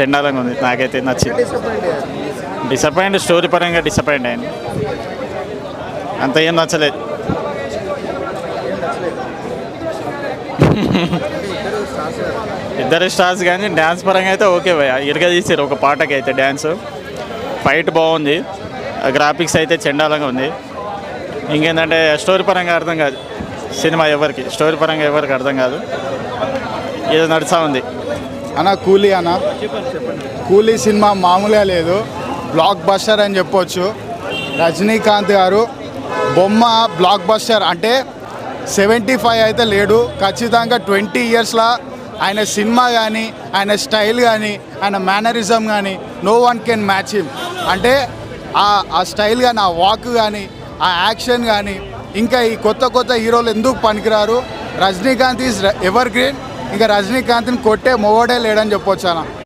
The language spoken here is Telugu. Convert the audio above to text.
చెండాలంగా ఉంది. నాకైతే నచ్చింది. డిసప్పాయింట్ స్టోరీ పరంగా డిసప్పాయింట్ అయింది. అంత ఏం నచ్చలేదు. ఇద్దరు స్టార్స్ కానీ డ్యాన్స్ పరంగా అయితే ఓకే భయ ఇరగ తీసారు ఒక పాటకి అయితే డ్యాన్స్ ఫైట్ బాగుంది. గ్రాఫిక్స్ అయితే చెండాలంగా ఉంది. ఇంకేంటంటే స్టోరీ పరంగా అర్థం కాదు. సినిమా ఎవరికి? స్టోరీ పరంగా ఎవరికి అర్థం కాదు. ఏదో నడుస్తూ ఉంది. అన్న కూలీ అన్న. కూలీ సినిమా మామూలుగా లేదు. బ్లాక్ బస్టర్ అని చెప్పొచ్చు. రజనీకాంత్ గారు బొమ్మ బ్లాక్ బస్టర్ అంటే సెవెంటీ ఫైవ్ అయితే లేడు. ఖచ్చితంగా ట్వంటీ ఇయర్స్లో ఆయన సినిమా కానీ ఆయన స్టైల్ కానీ ఆయన మేనరిజం కానీ no one can match him అంటే ఆ స్టైల్ కానీ ఆ వాక్ కానీ ఆ యాక్షన్ కానీ ఇంకా ఈ కొత్త కొత్త హీరోలు ఎందుకు పనికిరారు? రజనీకాంత్ ఈజ్ ఎవర్ గ్రీన్ ఇంకా రజనీకాంత్ని కొట్టే మొగోడే లేడని చెప్పొచ్చు అన్న.